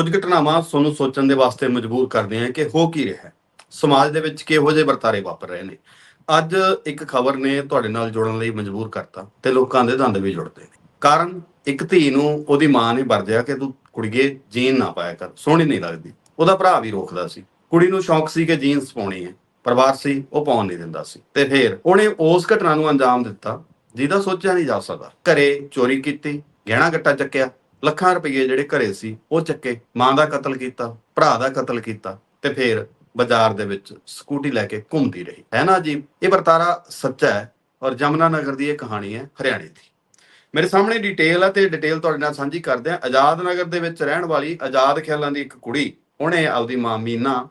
ਕੁਝ ਘਟਨਾਵਾਂ ਤੁਹਾਨੂੰ ਸੋਚਣ ਦੇ ਵਾਸਤੇ ਮਜਬੂਰ ਕਰਦੀਆਂ ਕਿ ਹੋ ਕੀ ਰਿਹਾ ਹੈ। ਸਮਾਜ ਦੇ ਵਿੱਚ ਕਿਹੋ ਜਿਹੇ ਵਰਤਾਰੇ ਵਾਪਰ ਰਹੇ ਨੇ। ਅੱਜ ਇੱਕ ਖਬਰ ਨੇ ਤੁਹਾਡੇ ਨਾਲ ਜੁੜਨ ਲਈ ਮਜਬੂਰ ਕਰਤਾ ਤੇ ਲੋਕਾਂ ਦੇ ਦੰਦ ਵੀ ਜੁੜਦੇ ਨੇ। ਕਾਰਨ, ਇੱਕ ਧੀ ਨੂੰ ਉਹਦੀ ਮਾਂ ਨੇ ਵਰਜਿਆ ਕਿ ਤੂੰ ਕੁੜੀਏ ਜੀਨ ਨਾ ਪਾਇਆ ਕਰ, ਸੋਹਣੀ ਨਹੀਂ ਲੱਗਦੀ। ਉਹਦਾ ਭਰਾ ਵੀ ਰੋਕਦਾ ਸੀ। ਕੁੜੀ ਨੂੰ ਸ਼ੌਂਕ ਸੀ ਕਿ ਜੀਨਸ ਪਾਉਣੀ ਹੈ। ਪਰਿਵਾਰ ਸੀ, ਉਹ ਪਾਉਣ ਨਹੀਂ ਦਿੰਦਾ ਸੀ। ਤੇ ਫਿਰ ਉਹਨੇ ਉਸ ਘਟਨਾ ਨੂੰ ਅੰਜਾਮ ਦਿੱਤਾ, ਜਿਹਦਾ ਸੋਚਿਆ ਨਹੀਂ ਜਾ ਸਕਦਾ। ਘਰੇ ਚੋਰੀ ਕੀਤੀ, ਗਹਿਣਾ ਗੱਟਾ ਚੱਕਿਆ ਲੱਖਾਂ ਰੁਪਏ ਜਿਹੜੇ ਘਰੇ ਸੀ, ਉਹ ਚੱਕੇ, ਮਾਂ ਦਾ ਕਤਲ ਕੀਤਾ, ਭਰਾ ਦਾ ਕਤਲ ਕੀਤਾ ਤੇ ਫਿਰ ਬਾਜ਼ਾਰ ਦੇ ਵਿੱਚ ਸਕੂਟੀ ਲੈ ਕੇ ਘੁੰਮਦੀ ਰਹੀ। ਹੈ ਨਾ ਜੀ ਇਹ ਵਰਤਾਰਾ ਸੱਚਾ ਹੈ ਔਰ ਜਮਨਾ ਨਗਰ ਦੀ ਇਹ ਕਹਾਣੀ ਹੈ ਹਰਿਆਣੇ ਦੀ। ਮੇਰੇ ਸਾਹਮਣੇ ਡਿਟੇਲ ਹੈ ਤੇ ਡਿਟੇਲ ਤੁਹਾਡੇ ਨਾਲ ਸਾਂਝੀ ਕਰਦੇ ਹਾਂ। ਆਜ਼ਾਦ ਨਗਰ ਦੇ ਵਿੱਚ ਰਹਿਣ ਵਾਲੀ ਆਜ਼ਾਦ ਖਿਆਲਾਂ ਦੀ ਇੱਕ ਕੁੜੀ, ਉਹਨੇ ਆਪਦੀ ਮਾਂ ਮੀਨਾ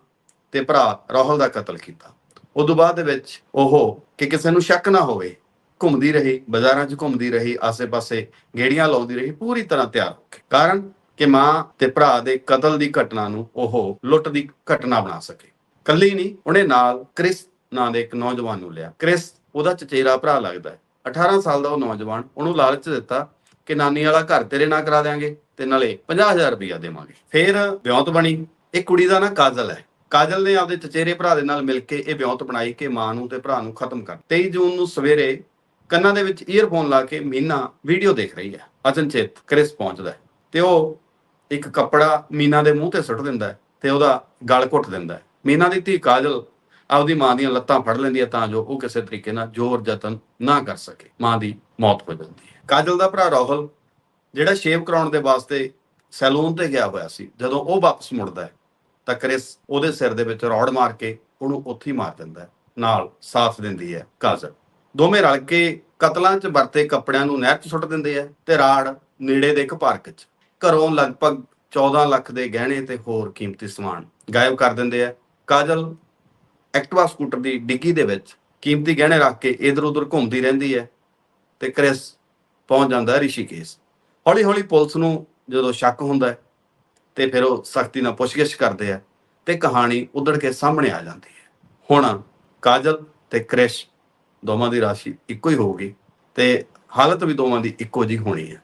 ਤੇ ਭਰਾ ਰਾਹੁਲ ਦਾ ਕਤਲ ਕੀਤਾ। ਉਦੋਂ ਬਾਅਦ ਦੇ ਵਿੱਚ ਉਹ ਕਿ ਕਿਸੇ ਨੂੰ ਸ਼ੱਕ ਨਾ ਹੋਵੇ ਘੁੰਮਦੀ ਰਹੀ, ਬਾਜ਼ਾਰਾਂ 'ਚ ਘੁੰਮਦੀ ਰਹੀ, ਆਸੇ-ਪਾਸੇ ਗੇੜੀਆਂ ਲਾਉਂਦੀ ਰਹੀ, ਪੂਰੀ ਤਰ੍ਹਾਂ ਤਿਆਰ ਹੋ ਕੇ। ਕਾਰਨ ਕਿ ਮਾਂ ਤੇ ਭਰਾ ਦੇ ਕਤਲ ਦੀ ਘਟਨਾ ਨੂੰ ਉਹ ਲੁੱਟ ਦੀ ਘਟਨਾ ਬਣਾ ਸਕੇ। ਕੱਲੀ ਨਹੀਂ, ਉਹਨੇ ਨਾਲ ਕ੍ਰਿਸ ਨਾਂ ਦੇ ਇੱਕ ਨੌਜਵਾਨ ਨੂੰ ਲਿਆ। ਕ੍ਰਿਸ ਉਹਦਾ ਚਚੇਰਾ ਭਰਾ ਲੱਗਦਾ ਹੈ। 18 ਸਾਲ ਦਾ ਉਹ ਨੌਜਵਾਨ ਉਹਨੂੰ ਲਾਲਚ ਦਿੱਤਾ ਕਿ ਨਾਨੀ ਵਾਲਾ ਘਰ ਤੇਰੇ ਨਾਂ ਕਰਾ ਦੇਾਂਗੇ ਤੇ ਨਾਲੇ 50000 ਰੁਪਇਆ ਦੇਵਾਂਗੇ। ਫਿਰ ਵਿਉਂਤ ਬਣੀ। ਇਹ ਕੁੜੀ ਦਾ ਨਾਂ ਕਾਜਲ ਹੈ। ਕਾਜਲ ਨੇ ਆਪਦੇ ਚਚੇਰੇ ਭਰਾ ਦੇ ਨਾਲ ਮਿਲ ਕੇ ਇਹ ਵਿਉਂਤ ਬਣਾਈ ਕਿ ਮਾਂ ਨੂੰ ਤੇ ਭਰਾ ਨੂੰ ਖਤਮ ਕਰ। 23 ਜੂਨ ਨੂੰ ਸਵੇਰੇ ਕੰਨਾਂ ਦੇ ਵਿੱਚ ਈਅਰਫੋਨ ਲਾ ਕੇ ਮੀਨਾ ਵੀਡੀਓ ਦੇਖ ਰਹੀ ਹੈ। ਅਚਨਚੇਤ ਕ੍ਰਿਸ ਪਹੁੰਚਦਾ ਹੈ ਤੇ ਉਹ ਇੱਕ ਕੱਪੜਾ ਮੀਨਾ ਦੇ ਮੂੰਹ ਤੇ ਸੁੱਟ ਦਿੰਦਾ ਹੈ ਤੇ ਉਹਦਾ ਗਲ ਘੁੱਟ ਦਿੰਦਾ ਹੈ। ਮੀਨਾ ਦੀ ਧੀ ਕਾਜਲ ਆਪਦੀ ਮਾਂ ਦੀਆਂ ਲੱਤਾਂ ਫੜ ਲੈਂਦੀ ਹੈ ਤਾਂ ਜੋ ਉਹ ਕਿਸੇ ਤਰੀਕੇ ਨਾਲ ਜ਼ੋਰ ਯਤਨ ਨਾ ਕਰ ਸਕੇ। ਮਾਂ ਦੀ ਮੌਤ ਹੋ ਜਾਂਦੀ ਹੈ। ਕਾਜਲ ਦਾ ਭਰਾ ਰਾਹੁਲ, ਜਿਹੜਾ ਸ਼ੇਵ ਕਰਾਉਣ ਦੇ ਵਾਸਤੇ ਸੈਲੂਨ ਤੇ ਗਿਆ ਹੋਇਆ ਸੀ, ਜਦੋਂ ਉਹ ਵਾਪਸ ਮੁੜਦਾ ਹੈ, ਤਾਂ ਕ੍ਰਿਸ ਉਹਦੇ ਸਿਰ ਦੇ ਵਿੱਚ ਰੌੜ ਮਾਰ ਕੇ ਉਹਨੂੰ ਉੱਥੇ ਹੀ ਮਾਰ ਦਿੰਦਾ ਹੈ। ਨਾਲ ਸਾਥ ਦਿੰਦੀ ਹੈ ਕਾਜਲ। ਦੋਵੇਂ ਰਲ ਕੇ ਕਤਲਾਂ 'ਚ ਵਰਤੇ ਕੱਪੜਿਆਂ ਨੂੰ ਨਹਿਰ 'ਚ ਸੁੱਟ ਦਿੰਦੇ ਆ ਤੇ ਰਾੜ ਨੇੜੇ ਦੇ ਇੱਕ ਪਾਰਕ 'ਚ। ਘਰੋਂ ਲਗਭਗ 14 ਲੱਖ ਦੇ ਗਹਿਣੇ ਤੇ ਹੋਰ ਕੀਮਤੀ ਸਮਾਨ ਗਾਇਬ ਕਰ ਦਿੰਦੇ ਆ। ਕਾਜਲ ਐਕਟਿਵਾ ਸਕੂਟਰ ਦੀ ਡਿੱਗੀ ਦੇ ਵਿੱਚ ਕੀਮਤੀ ਗਹਿਣੇ ਰੱਖ ਕੇ ਇਧਰ ਉਧਰ ਘੁੰਮਦੀ ਰਹਿੰਦੀ ਹੈ ਤੇ ਕ੍ਰਿਸ ਪਹੁੰਚ ਜਾਂਦਾ ਹੈ ਰਿਸ਼ੀਕੇਸ਼। ਹੌਲੀ ਹੌਲੀ ਪੁਲਿਸ ਨੂੰ ਜਦੋਂ ਸ਼ੱਕ ਹੁੰਦਾ ਤੇ ਫਿਰ ਉਹ ਸਖਤੀ ਨਾਲ ਪੁੱਛਗਿੱਛ ਕਰਦੇ ਆ ਤੇ ਕਹਾਣੀ ਉਧੜ ਕੇ ਸਾਹਮਣੇ ਆ ਜਾਂਦੀ ਹੈ। ਹੁਣ ਕਾਜਲ ਤੇ ਕ੍ਰਿਸ਼ ਦੋਵਾਂ ਦੀ ਰਾਸ਼ੀ ਇੱਕੋ ਹੀ ਹੋਊਗੀ ਤੇ ਹਾਲਤ ਵੀ ਦੋਵਾਂ ਦੀ ਇੱਕੋ ਜੀ ਹੋਣੀ ਹੈ।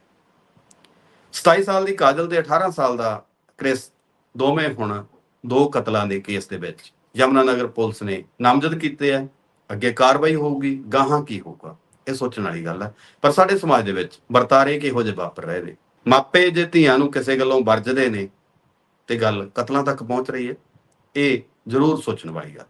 27 ਸਾਲ ਦੀ ਕਾਜਲ ਤੇ 18 ਸਾਲ ਦਾ ਕ੍ਰਿਸ ਦੋਵੇਂ ਹੁਣ ਦੋ ਕਤਲਾਂ ਦੇ ਕੇਸ ਦੇ ਵਿੱਚ। ਯਮਨਾ ਨਗਰ ਪੁਲਿਸ ਨੇ ਨਾਮਜ਼ਦ ਕੀਤੇ ਆ। ਅੱਗੇ ਕਾਰਵਾਈ ਹੋਊਗੀ, ਗਾਹਾਂ ਕੀ ਹੋਊਗਾ, ਇਹ ਸੋਚਣ ਵਾਲੀ ਗੱਲ ਹੈ ਪਰ ਸਾਡੇ ਸਮਾਜ ਦੇ ਵਿੱਚ ਵਰਤਾਰੇ ਕਿਹੋ ਜਿਹੇ ਵਾਪਰ ਰਹੇ ਨੇ? ਮਾਪੇ ਜੇ ਧੀਆਂ ਨੂੰ ਕਿਸੇ ਗੱਲੋਂ ਵਰਜਦੇ ਨੇ ਤੇ ਗੱਲ ਕਤਲਾਂ ਤੱਕ ਪਹੁੰਚ ਰਹੀ ਹੈ, ਇਹ ਜ਼ਰੂਰ ਸੋਚਣ ਵਾਲੀ ਗੱਲ